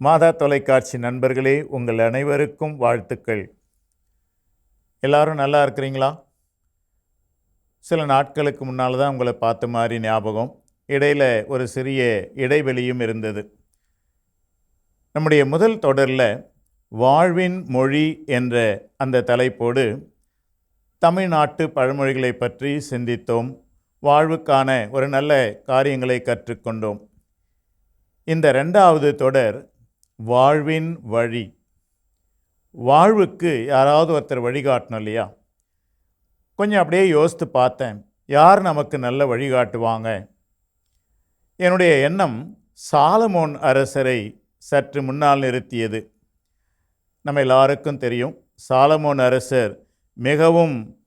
மாதா தொலைக்காட்சி நண்பர்களே உங்கள் அனைவருக்கும் வாழ்த்துக்கள். எல்லாரும் நல்லா இருக்கிறீங்களா? சில நாட்களுக்கு முன்னால் தான் உங்களை பார்த்த மாதிரி ஞாபகம். இடையில் ஒரு சிறிய இடைவெளியும் இருந்தது. நம்முடைய முதல் தொடரில் வாழ்வின் மொழி என்ற அந்த தலைப்போடு தமிழ்நாட்டு பழமொழிகளை பற்றி சிந்தித்தோம். வாழ்வுக்கான ஒரு நல்ல காரியங்களை கற்றுக்கொண்டோம். இந்த ரெண்டாவது தொடர் வாழ்வின் வழி. வாழ்வுக்கு யாராவது ஒருத்தர் வழிகாட்டணும் இல்லையா? கொஞ்சம் அப்படியே யோசித்து பார்த்தேன். யார் நமக்கு நல்ல வழிகாட்டுவாங்க என்னுடைய எண்ணம் சாலமோன் அரசரை சற்று முன்னால் நிறுத்தியது. நம்ம எல்லாருக்கும் தெரியும் சாலமோன் அரசர் மிகவும்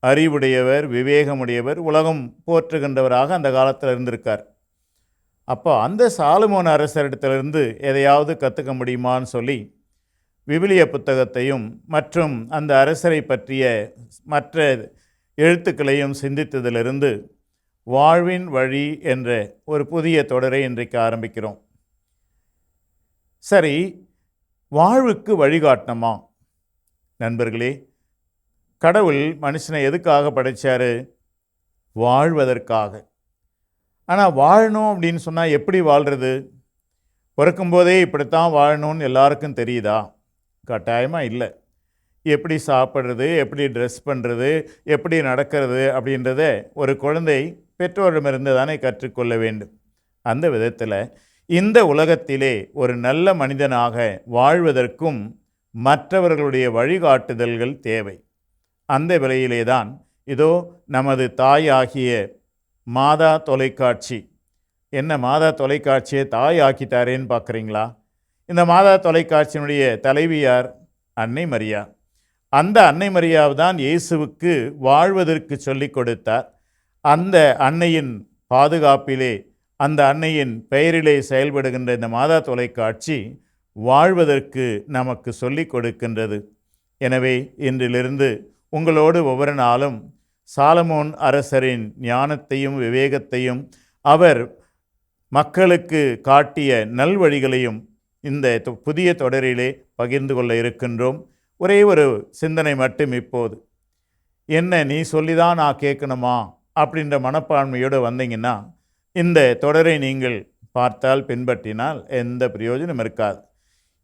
அறிவுடையவர் விவேகமுடையவர் உலகம் போற்றுகின்றவராக அந்த காலத்தில் இருந்திருக்கார். அப்போ அந்த சாலுமோன் அரசரிடத்திலிருந்து எதையாவது கற்றுக்க முடியுமான்னு சொல்லி விவிலிய புத்தகத்தையும் மற்றும் அந்த அரசரை பற்றிய மற்ற எழுத்துக்களையும் சிந்தித்ததிலிருந்து வாழ்வின் வழி என்ற ஒரு புதிய தொடரை இன்றைக்கு ஆரம்பிக்கிறோம். சரி வாழ்வுக்கு வழிகாட்டணுமா நண்பர்களே கடவுள் மனுஷனை எதுக்காக படைத்தார் வாழ்வதற்காக. ஆனால் வாழணும் அப்படின்னு சொன்னால் எப்படி வாழ்கிறது பிறக்கும்போதே இப்படித்தான் வாழணும்னு எல்லாருக்கும் தெரியுதா? கட்டாயமாக இல்லை. எப்படி சாப்பிட்றது எப்படி ட்ரெஸ் பண்ணுறது எப்படி நடக்கிறது அப்படின்றத ஒரு குழந்தை பெற்றோரிடமிருந்து தானே கற்றுக்கொள்ள வேண்டும். அந்த விதத்தில் இந்த உலகத்திலே ஒரு நல்ல மனிதனாக வாழ்வதற்கும் மற்றவர்களுடைய வழிகாட்டுதல்கள் தேவை. அந்த விலையிலே தான் இதோ நமது தாயாகிய மாதா தொலைக்காட்சி. என்ன மாதா தொலைக்காட்சியை தாய் ஆக்கிட்டாரேன்னு பார்க்குறீங்களா? இந்த மாதா தொலைக்காட்சியினுடைய தலைவியார் அன்னை மரியா. அந்த அன்னை மரியாவை தான் இயேசுவுக்கு வாழ்வதற்கு சொல்லிக் கொடுத்தார். அந்த அன்னையின் பாதுகாப்பிலே அந்த அன்னையின் பெயரிலே செயல்படுகின்ற இந்த மாதா தொலைக்காட்சி வாழ்வதற்கு நமக்கு சொல்லிக் கொடுக்கின்றது. எனவே இன்றிலிருந்து உங்களோடு ஒவ்வொரு நாளும் சாலமோன் அரசரின் ஞானத்தையும் விவேகத்தையும் அவர் மக்களுக்கு காட்டிய நல்வழிகளையும் இந்த தொ- புதிய தொடரிலே பகிர்ந்து கொள்ள இருக்கின்றோம். ஒரே ஒரு சிந்தனை மட்டும் இப்போது. என்ன நீ சொல்லி தான் நான் கேட்கணுமா? அப்படின்ற மனப்பான்மையோடு வந்தீங்கன்னா இந்த தொடரை நீங்கள் பார்த்தால் பின்பற்றினால் எந்த பிரயோஜனம் இருக்காது.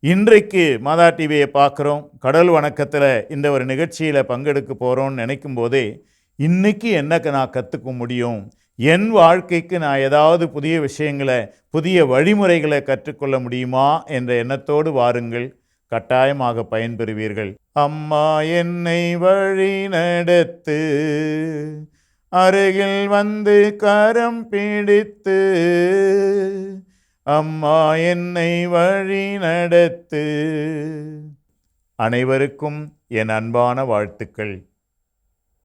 இன்றைக்கு மாதா டிவியை பார்க்குறோம். கடல் வணக்கத்தில் இந்த ஒரு நிகழ்ச்சியில் பங்கெடுக்க போகிறோம்னு நினைக்கும் போதே இன்னைக்கு என்ன நான் கற்றுக்க முடியும்? என் வாழ்க்கைக்கு நான் ஏதாவது புதிய விஷயங்களை புதிய வழிமுறைகளை கற்றுக்கொள்ள முடியுமா? என்ற எண்ணத்தோடு வாருங்கள். கட்டாயமாக பயன்பெறுவீர்கள். அம்மா என்னை வழி நடத்து அருகில் வந்து கரம் பிடித்து அம்மா என்னை வழி நடத்து. அனைவருக்கும் என் அன்பான வாழ்த்துக்கள்.